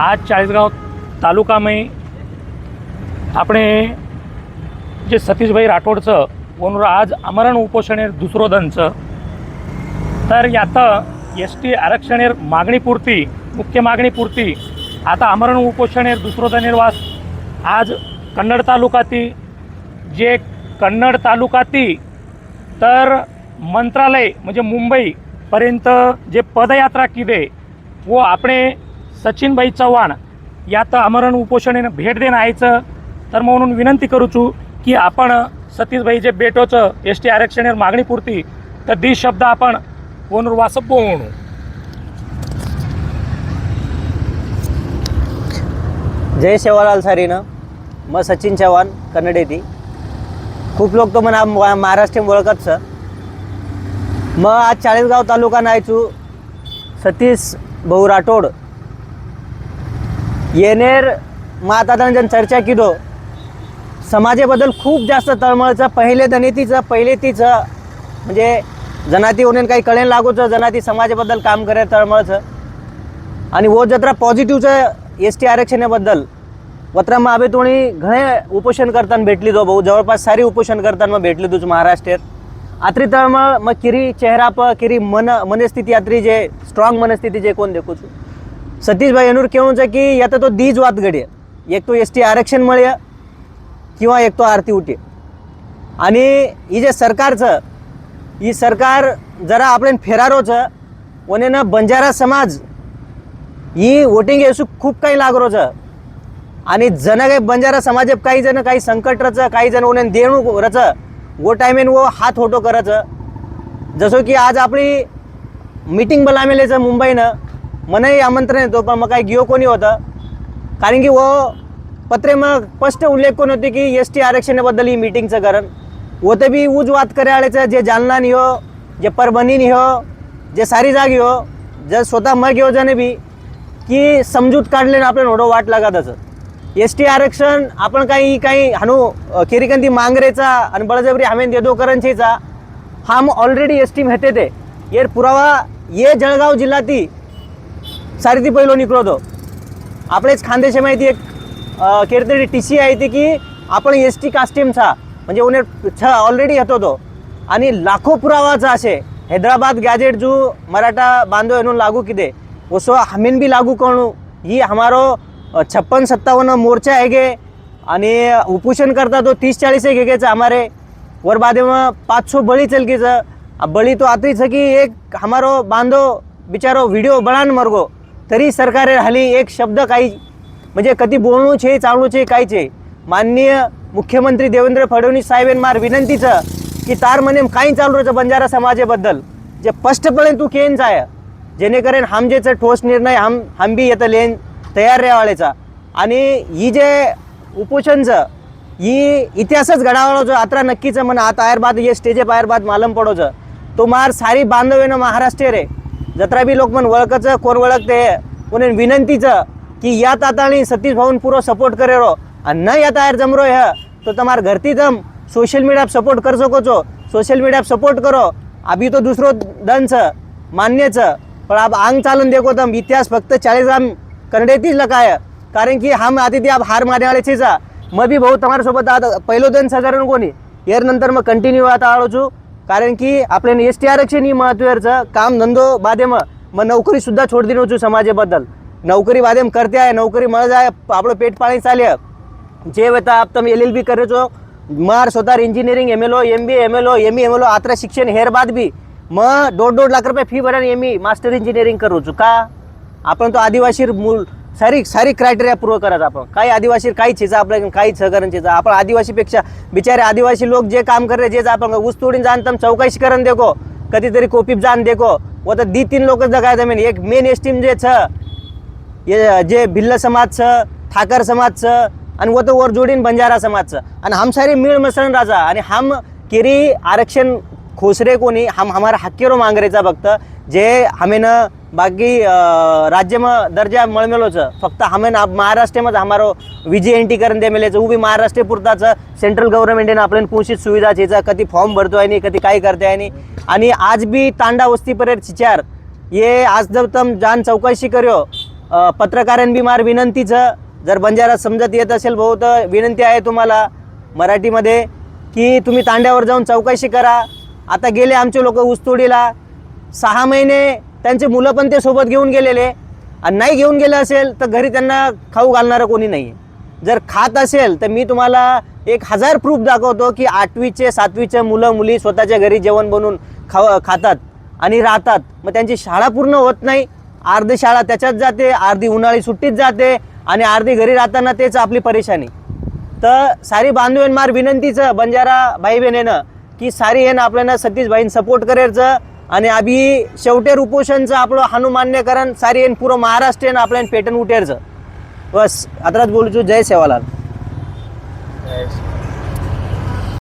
आज चाळीसगाव तालुकामय આપણે જે સતીશભાઈ राठोडचं वनवर आज आमरण उपोषणेर दुसरो दनचं तर यातं एस टी आरक्षणेर मागणीपुरती मुख्य मागणीपुरती आता आमरण उपोषणेर दुसरो दनेर वास आज कन्नड तालुकाती जे कन्नड तालुकाती तर मंत्रालय म्हणजे मुंबईपर्यंत जे पदयात्रा किदे व આપણે सचिनबाई चव्हाण यात आमरण उपोषणेनं भेट देणं यायचं तर मग म्हणून विनंती करूचू की आपण सतीशबाई जे भेटोचं एस टी आरक्षणेर मागणीपुरती तर दी शब्द आपण फोनवर वासप म्हणू. जय शेवालाल सारीनं. मग सचिन चव्हाण कन्नड येते खूप लोक तो म्हणा मा- महाराष्ट्रीयन सर मग आज चाळीसगाव तालुका नायचू सतीश भाऊ राठोड येनेर मग आता चर्चा किदो. समाजाबद्दल खूप जास्त तळमळचं पहिले धनितीचं पहिले तिचं म्हणजे जनाती होणे काही कळेन लागूचं जनाती समाजाबद्दल काम करे तळमळचं. आणि वो जत्रा पॉझिटिव्हचं एस टी आरक्षणाबद्दल. वत्रा मग आबे तोणी घणे उपोषण करताना भेटली तो भाऊ. जवळपास सारी उपोषण करताना मग भेटली तुझ महाराष्ट्रात. आत्री तळमळ मग किरी चेहरा प किरी मन मनस्थिती आत्री जे स्ट्रॉंग मनस्थिती जे कोण देखू छू सतीशभाई अनूर केवण છે की यात तो दीज वात घडे एक तो एस टी आरक्षण મળે किंवा एक तो आरती उठे आणि ही जे सरकारचं ही सरकार जरा आपण फेरारोचं वने ना बंजारा समाज ही वोटिंग येसू खूप काही लागरोचं आणि जण काही बंजारा समाज काही जण काही संकट रच काही जण ओने देणू रच वो टायमेन वो हात होटो करच जसं की आज आपली मीटिंग बोलामेलेचं मुंबईनं मनाही आमंत्रण येतो पण मग काही गियो कोणी होतं? कारण की वो पत्रे मग स्पष्ट उल्लेख कोण होते की एस टी आरक्षणाबद्दल ही मीटिंगचं कारण. व ते बी उज वात करायचं जे जालना नि हो जे परभणी नि हो जे सारी जागी हो जे स्वतः मग घेऊ जाणे बी की समजूत काढले ना आपल्याला ओढो वाट लागतच एस टी आरक्षण आपण काही काही हानू केरिकंती मांगरेचा आणि बळजबरी हमेन देदो करंचीचा हम ऑलरेडी एस टी मेहते ते. येर पुरावा ये जळगाव जिल्हा ती સારીથી પહેલો નીકળો निघलो આપણે જ माहिती एक केरतरी टी सी आहे ती की आपण एस टी कास्टिमचा म्हणजे उन्हे छ ऑलरेडी येतो तो आणि लाखो पुरावाचा असे हैदराबाद गॅजेट जो मराठा बांधव येऊन लागू किदे? उसो हमीन बी लागू करणू ही हमारो छप्पन सत्तावन्न मोर्चा आहे गे. आणि उपोषण करता तो तीस चाळीस एक घ्यायचं हमारे. वर बादे मग पाच सौ बळी चलकीचं बळी तो आतीच छ की एक हमारो बांधव बिचारो व्हिडिओ बळान मरगो. तरी सरकारे हाली एक शब्द काही म्हणजे कधी बोलणू छे चालू छे काय छे माननीय मुख्यमंत्री देवेंद्र फडणवीस साहेबांना मार विनंतीचं की तार म्हणे काही चालू राहायचं बंजारा समाजाबद्दल. जे स्पष्टपणे तू केन आहे जेणेकरून हमजेचं ठोस निर्णय हम हम बी येतं लेन तयार रेवाळेचा आणि ही जे उपोषणचं ही इतिहासच घडावळाचं आता नक्कीच म्हणा आता आयरबाद हे ये स्टेजे पायर बाद मालम पडोचं. तो मार सारी बांधवेनं महाराष्ट्र रे. जत्रा बी लोक म्हण वळखचं कोण वळखते? कोणी विनंतीचं की या तातानी सतीश भाऊन पुरो सपोर्ट करेरो. आणि न या तायर जमरो ह तो तुम्हार घरती जम. सोशल मीडिया सपोर्ट कर सको छो सोशल मीडिया सपोर्ट करो. अभी तो दुसरो दन छ मान्य छ पण आप आंग चालन देखो तम. इतिहास फक्त चाळीस ग्राम करण्याचीच लकाय कारण की हम आदिती आप हार मारने वाले जा मग बी भाऊ तुम्हाला सोबत आता पहिलो दन साधारण कोणी. यार नंतर मग कंटिन्यू आता आळोचू. कारण की आपल्याला एस टी आरक्षण ही महत्वाचं काम धंदो बादे मग मग नोकरी सुद्धा छोड दिनो छू समाजाबद्दल नोकरी बादेम करते आहे नोकरी मळ जाय आपलं पेट पाणी चाले जे वेता आप તમે एल एल बी करे છો માર स्वतः engineering M L O M B M L O M E M L O आता शिक्षण हेर बाद बी मग दोन दोन लाख रुपये फी भराने एम ई मास्टर इंजिनिअरिंग करू छु का आपण तो आदिवासी मूल सारी सारी क्रायटेरिया पूर्ण करत आपण. काही आदिवासी काही चिजा आपल्या काही सहकारण चिजा आपण आदिवासीपेक्षा बिचारे आदिवासी लोक जे काम करे जे आपण ऊस तोडून जाण तम चौकशी करण देखो. कधीतरी कोपीप जाण देखो. व तर दी तीन लोक जगाय जमीन एक मेन एस्टीम जे छ ये जे भिल्ल समाज छ ठाकर समाजचं आणि व तो वर जोडीन बंजारा समाज छ. आणि हम सारे मिळ मिसळून राजा. आणि हम केरी आरक्षण खोसरे कोणी हम हमारा हक्केरो मांगरेचा फक्त जे हमेनं बाकी अं, राज्य में दर्जा मळमेलोचं. फक्त हमेन आप महाराष्ट्रामध्ये हमारो विजय एंटी करण दे मेलेचं. उभी महाराष्ट्र पुरताचं सेंट्रल गव्हर्नमेंटने आपल्याला पोषित सुविधा छेचा कधी फॉर्म भरतो आहे नाही कधी काही करते आहे नाही आणि आज बी तांडा वस्तीपर्यंत चिचार ये आज जब तम जान चौकशी करो अ, पत्रकारां बी मार विनंतीचं. जर बंजारा समजत येत असेल भाऊ तर विनंती आहे तुम्हाला मराठीमध्ये की तुम्ही तांड्यावर जाऊन चौकशी करा. आता गेले आमचे लोक ऊसतोडीला सहा महिने त्यांचे मुलं पण ते सोबत घेऊन गेलेले. आणि नाही घेऊन गेलं असेल तर घरी त्यांना खाऊ घालणारं कोणी नाही जर खात असेल तर मी तुम्हाला एक हजार प्रूफ दाखवतो की आठवीचे सातवीचे मुलं मुली स्वतःच्या घरी जेवण बनवून खाव खातात आणि राहतात. मग त्यांची शाळा पूर्ण होत नाही. अर्धी शाळा त्याच्यात जाते अर्धी उन्हाळी सुट्टीत जाते आणि अर्धी घरी राहताना तेच आपली परेशानी. तर सारी बांधवेन मार विनंतीचं बंजारा भाई बहिणीनं की सारी हे ना आपल्याला सतीश भाईन सपोर्ट करायचं आणि अभी शेवटेर उपोषणचं आपलं हनुमान्यकरण सारी हेन पुरं महाराष्ट्रीयन आपल्याला पेटन उठेरचं. बस आताच बोलू जय सेवालाल. जय